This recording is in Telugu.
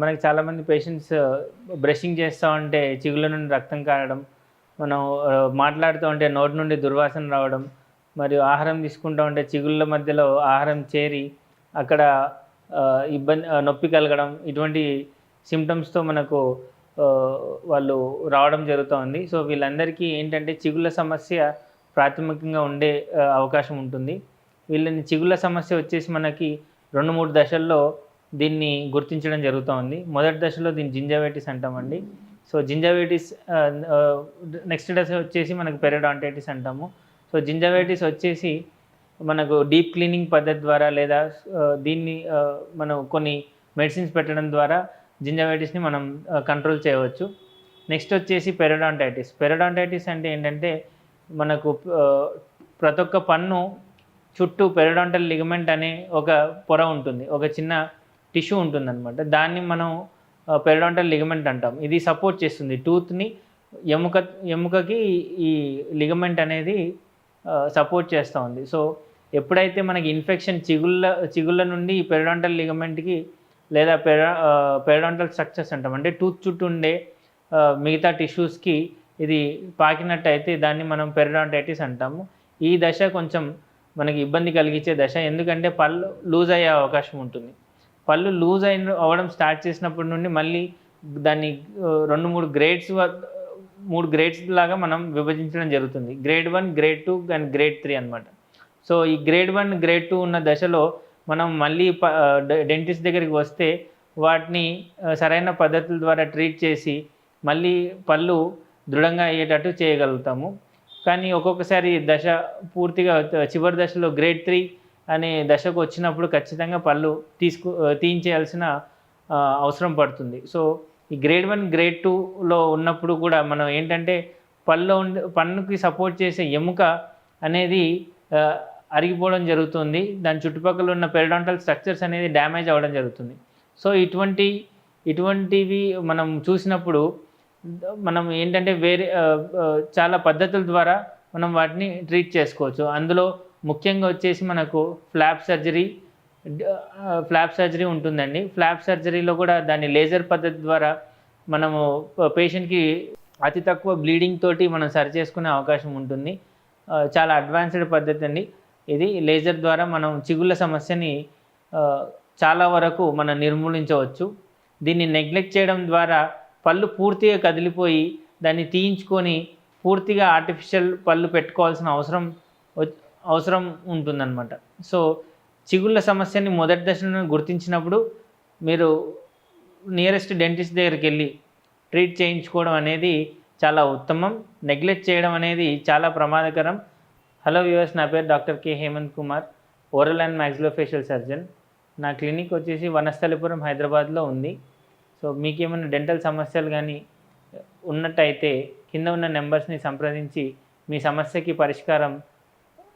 మనకి చాలామంది పేషెంట్స్ బ్రషింగ్ చేస్తూ ఉంటే చిగుళ్ళ నుండి రక్తం కారడం మనం మాట్లాడుతూ ఉంటే నోటి నుండి దుర్వాసన రావడం మరియు ఆహారం తీసుకుంటూ ఉంటే చిగుళ్ళ మధ్యలో ఆహారం చేరి అక్కడ ఇబ్బంది నొప్పి కలగడం ఇటువంటి సిమ్టమ్స్తో మనకు వాళ్ళు రావడం జరుగుతోంది సో వీళ్ళందరికీ ఏంటంటే చిగుళ్ళ సమస్య ప్రాథమికంగా ఉండే అవకాశం ఉంటుంది. వీళ్ళని చిగుళ్ళ సమస్య వచ్చేసి మనకి రెండు మూడు దశల్లో దీన్ని గుర్తించడం జరుగుతోంది మొదటి దశలో దీన్ని జింజావైటిస్ అంటామండి. సో జింజావైటిస్ నెక్స్ట్ దశ వచ్చేసి మనకు పెరడాంటైటిస్ అంటాము. సో జింజావైటిస్ వచ్చేసి మనకు డీప్ క్లీనింగ్ పద్ధతి ద్వారా లేదా దీన్ని మనం కొన్ని మెడిసిన్స్ పెట్టడం ద్వారా జింజావైటిస్ని మనం కంట్రోల్ చేయవచ్చు. నెక్స్ట్ వచ్చేసి పెరడాంటైటిస్. పెరడాంటైటిస్ అంటే ఏంటంటే మనకు ప్రతి ఒక్క పన్ను చుట్టూ పెరడాంటల్ లిగమెంట్ అనే ఒక పొర ఉంటుంది. ఒక చిన్న టిష్యూ ఉంటుందన్నమాట. దాన్ని మనం పెరడాంటల్ లిగమెంట్ అంటాం. ఇది సపోర్ట్ చేస్తుంది. టూత్ని ఎముక ఎముకకి ఈ లిగమెంట్ అనేది సపోర్ట్ చేస్తూ ఉంది. సో ఎప్పుడైతే మనకి ఇన్ఫెక్షన్ చిగుళ్ళ చిగుళ్ళ నుండి ఈ పెరడాంటల్ లిగమెంట్కి లేదా పెర పెరడాంటల్ స్ట్రక్చర్స్ అంటాం. అంటే టూత్ చుట్టూ ఉండే మిగతా టిష్యూస్కి ఇది పాకినట్టయితే దాన్ని మనం పెరడాంటైటిస్ అంటాము. ఈ దశ కొంచెం మనకి ఇబ్బంది కలిగించే దశ. ఎందుకంటే పళ్ళు లూజ్ అయ్యే అవకాశం ఉంటుంది. పళ్ళు లూజ్ అయిన అవ్వడం స్టార్ట్ చేసినప్పటి నుండి మళ్ళీ దాన్ని రెండు మూడు గ్రేడ్స్ మూడు గ్రేడ్స్ లాగా మనం విభజించడం జరుగుతుంది. Grade one grade two and grade three అనమాట సో ఈ గ్రేడ్ వన్ గ్రేడ్ టూ ఉన్న దశలో మనం మళ్ళీ ప డెంటిస్ట్ దగ్గరికి వస్తే వాటిని సరైన పద్ధతుల ద్వారా ట్రీట్ చేసి మళ్ళీ పళ్ళు దృఢంగా అయ్యేటట్టు చేయగలుగుతాము. కానీ ఒక్కొక్కసారి దశ పూర్తిగా చివరి దశలో గ్రేడ్ త్రీ అనే దశకు వచ్చినప్పుడు ఖచ్చితంగా పళ్ళు తీసుకు తీయించేయాల్సిన అవసరం పడుతుంది. సో ఈ గ్రేడ్ వన్ గ్రేడ్ టూలో ఉన్నప్పుడు కూడా మనం ఏంటంటే పళ్ళు ఉండే పన్నుకి సపోర్ట్ చేసే ఎముక అనేది అరిగిపోవడం జరుగుతుంది. దాని చుట్టుపక్కల ఉన్న పెరడాంటల్ స్ట్రక్చర్స్ అనేది డ్యామేజ్ అవ్వడం జరుగుతుంది. సో ఇటువంటి ఇటువంటివి మనం చూసినప్పుడు మనం ఏంటంటే వేరే చాలా పద్ధతుల ద్వారా మనం వాటిని ట్రీట్ చేసుకోవచ్చు. అందులో ముఖ్యంగా వచ్చేసి మనకు ఫ్లాప్ సర్జరీ ఫ్లాప్ సర్జరీ ఉంటుందండి. ఫ్లాప్ సర్జరీలో కూడా దాన్ని లేజర్ పద్ధతి ద్వారా మనము పేషెంట్కి అతి తక్కువ బ్లీడింగ్ తోటి మనం సరి చేసుకునే అవకాశం ఉంటుంది. చాలా అడ్వాన్స్డ్ పద్ధతి అండి. ఇది లేజర్ ద్వారా మనం చిగుళ్ళ సమస్యని చాలా వరకు మనం నిర్మూలించవచ్చు. దీన్ని నెగ్లెక్ట్ చేయడం ద్వారా పళ్ళు పూర్తిగా కదిలిపోయి దాన్ని తీయించుకొని పూర్తిగా ఆర్టిఫిషియల్ పళ్ళు పెట్టుకోవాల్సిన అవసరం అవసరం ఉంటుందన్నమాట. సో చిగుళ్ళ సమస్యని మొదటి దశలో గుర్తించినప్పుడు మీరు నియరెస్ట్ డెంటిస్ట్ దగ్గరికి వెళ్ళి ట్రీట్ చేయించుకోవడం అనేది చాలా ఉత్తమం. నెగ్లెక్ట్ చేయడం అనేది చాలా ప్రమాదకరం. హలో వ్యూవర్స్ నా పేరు doctor K Hemanth Kumar oral and maxillofacial surgeon. నా క్లినిక్ వచ్చేసి వనస్థలిపురం హైదరాబాద్లో ఉంది. సో మీకేమైనా డెంటల్ సమస్యలు కానీ ఉన్నట్టయితే కింద ఉన్న నెంబర్స్ని సంప్రదించి మీ సమస్యకి పరిష్కారం